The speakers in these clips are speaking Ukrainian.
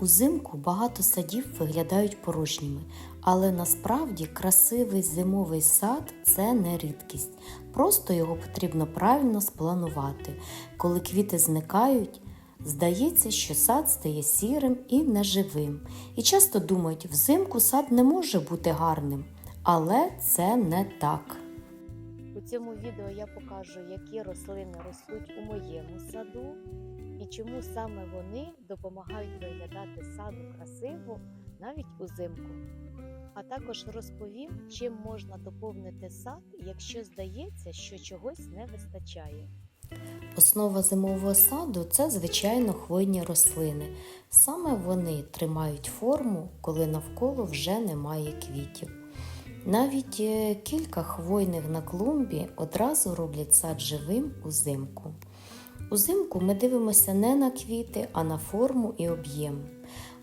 Узимку багато садів виглядають порожніми, але насправді красивий зимовий сад це не рідкість. Просто його потрібно правильно спланувати. Коли квіти зникають, здається, що сад стає сірим і неживим. І часто думають, взимку сад не може бути гарним, але це не так. У цьому відео я покажу, які рослини ростуть у моєму саду і чому саме вони допомагають виглядати саду красиво навіть узимку. А також розповім, чим можна доповнити сад, якщо здається, що чогось не вистачає. Основа зимового саду це звичайно хвойні рослини. Саме вони тримають форму, коли навколо вже немає квітів. Навіть е, кілька хвойних на клумбі одразу роблять сад живим узимку. Узимку ми дивимося не на квіти, а на форму і об'єм.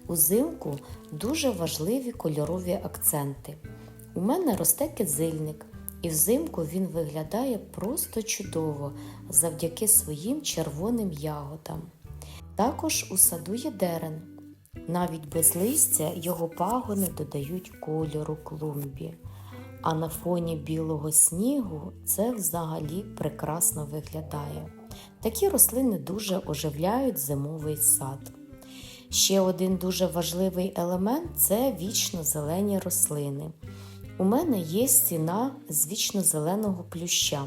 Узимку дуже важливі кольорові акценти. У мене росте кизильник, і взимку він виглядає просто чудово завдяки своїм червоним ягодам. Також у саду є дерен. Навіть без листя його пагони додають кольору клумбі. А на фоні білого снігу це взагалі прекрасно виглядає. Такі рослини дуже оживляють зимовий сад. Ще один дуже важливий елемент це вічно зелені рослини. У мене є стіна з вічно-зеленого плюща.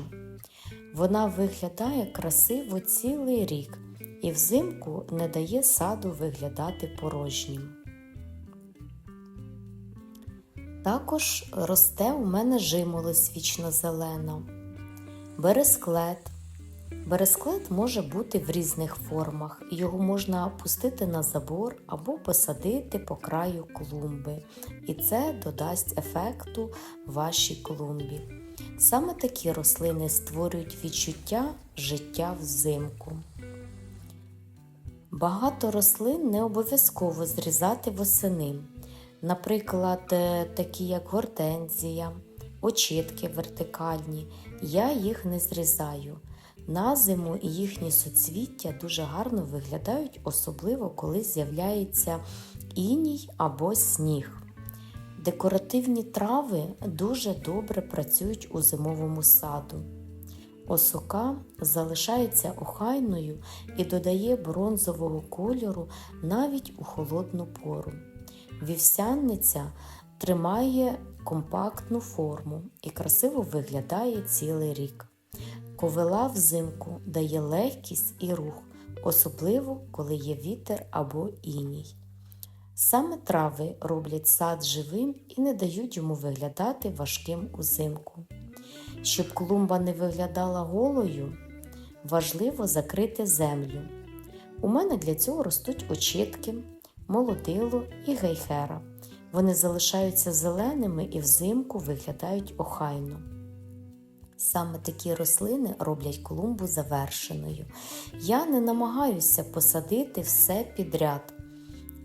Вона виглядає красиво цілий рік і взимку не дає саду виглядати порожнім. Також росте у мене жимолость вічно-зелена, бересклет. Бересклет може бути в різних формах. Його можна опустити на забор або посадити по краю клумби, і це додасть ефекту вашій клумбі. Саме такі рослини створюють відчуття життя взимку. Багато рослин не обов'язково зрізати восени. Наприклад, е, такі як гортензія, очітки вертикальні. Я їх не зрізаю. На зиму їхні суцвіття дуже гарно виглядають, особливо коли з'являється іній або сніг. Декоративні трави дуже добре працюють у зимовому саду. Осока залишається охайною і додає бронзового кольору навіть у холодну пору. Вівсянниця тримає компактну форму і красиво виглядає цілий рік. Ковила взимку дає легкість і рух, особливо коли є вітер або іній. Саме трави роблять сад живим і не дають йому виглядати важким узимку. Щоб клумба не виглядала голою, важливо закрити землю. У мене для цього ростуть очітки, молодило і гейхера. Вони залишаються зеленими і взимку виглядають охайно. Саме такі рослини роблять клумбу завершеною. Я не намагаюся посадити все підряд.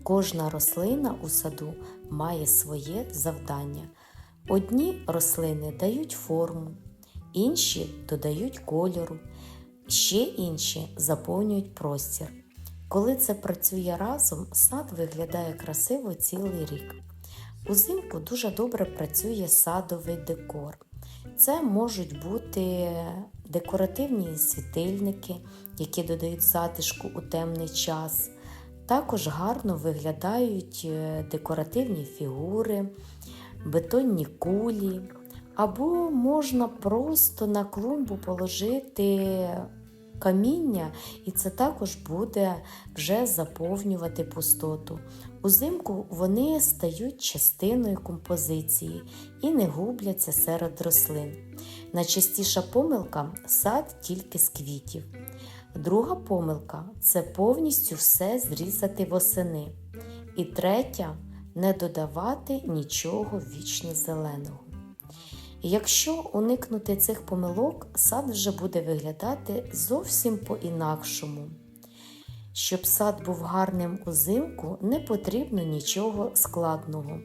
Кожна рослина у саду має своє завдання. Одні рослини дають форму, інші додають кольору, ще інші заповнюють простір. Коли це працює разом, сад виглядає красиво цілий рік. Узимку дуже добре працює садовий декор. Це можуть бути декоративні світильники, які додають затишку у темний час. Також гарно виглядають е, декоративні фігури, бетонні кулі, або можна просто на клумбу положити каміння, і це також буде вже заповнювати пустоту. Узимку вони стають частиною композиції і не губляться серед рослин. Найчастіша помилка сад тільки з квітів. Друга помилка це повністю все зрізати восени. І третя не додавати нічого вічно зеленого. Якщо уникнути цих помилок, сад вже буде виглядати зовсім по-інакшому. Щоб сад був гарним узимку, не потрібно нічого складного.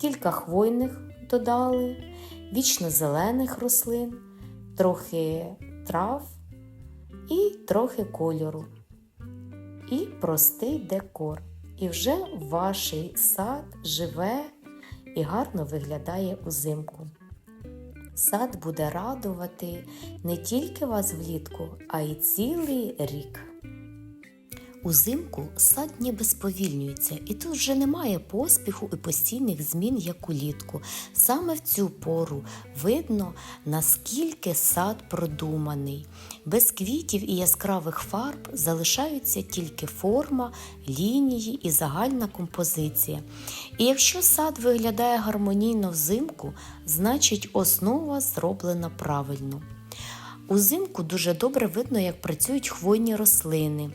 Кілька хвойних додали, вічно зелених рослин, трохи трав і трохи кольору. І простий декор. і вже ваш сад живе і гарно виглядає узимку. Сад буде радувати не тільки вас влітку, а й цілий рік. Узимку сад ніби сповільнюється, і тут вже немає поспіху і постійних змін, як улітку. Саме в цю пору видно, наскільки сад продуманий. Без квітів і яскравих фарб залишаються тільки форма, лінії і загальна композиція. І якщо сад виглядає гармонійно взимку, значить основа зроблена правильно. Узимку дуже добре видно, як працюють хвойні рослини.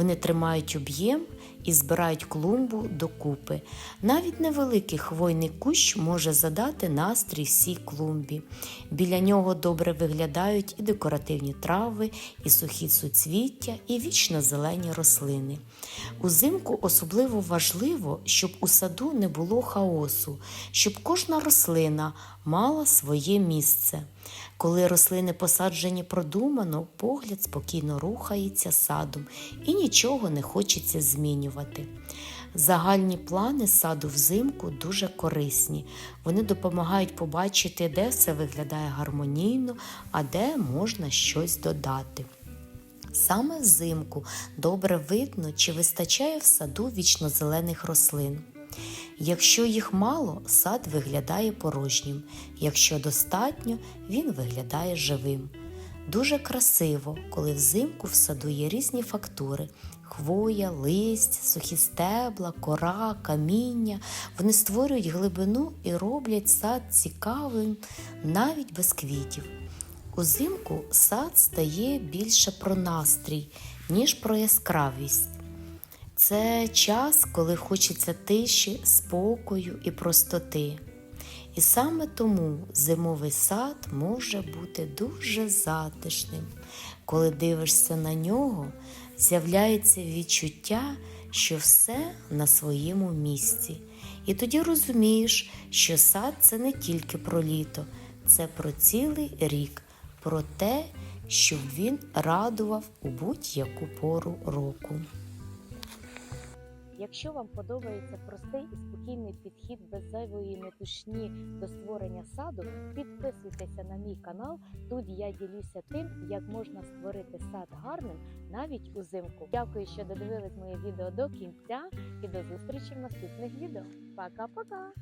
Вони тримають об'єм і збирають клумбу докупи. Навіть невеликий хвойний кущ може задати настрій всій клумбі. Біля нього добре виглядають і декоративні трави, і сухі суцвіття, і вічно зелені рослини. Узимку особливо важливо, щоб у саду не було хаосу, щоб кожна рослина мала своє місце. Коли рослини посаджені продумано, погляд спокійно рухається садом і нічого не хочеться змінювати. Загальні плани саду взимку дуже корисні. Вони допомагають побачити, де все виглядає гармонійно, а де можна щось додати. Саме взимку добре видно, чи вистачає в саду вічнозелених рослин. Якщо їх мало, сад виглядає порожнім, якщо достатньо, він виглядає живим. Дуже красиво, коли взимку в саду є різні фактури: хвоя, листь, сухі стебла, кора, каміння. Вони створюють глибину і роблять сад цікавим навіть без квітів. Узимку сад стає більше про настрій, ніж про яскравість. Це час, коли хочеться тиші, спокою і простоти. І саме тому зимовий сад може бути дуже затишним. Коли дивишся на нього, з'являється відчуття, що все на своєму місці. І тоді розумієш, що сад це не тільки про літо, це про цілий рік, про те, щоб він радував у будь-яку пору року. Якщо вам подобається простий і спокійний підхід без зайвої метушні до створення саду, підписуйтеся на мій канал. Тут я ділюся тим, як можна створити сад гарним навіть узимку. Дякую, що додивились моє відео до кінця і до зустрічі в наступних відео. Пока-пока!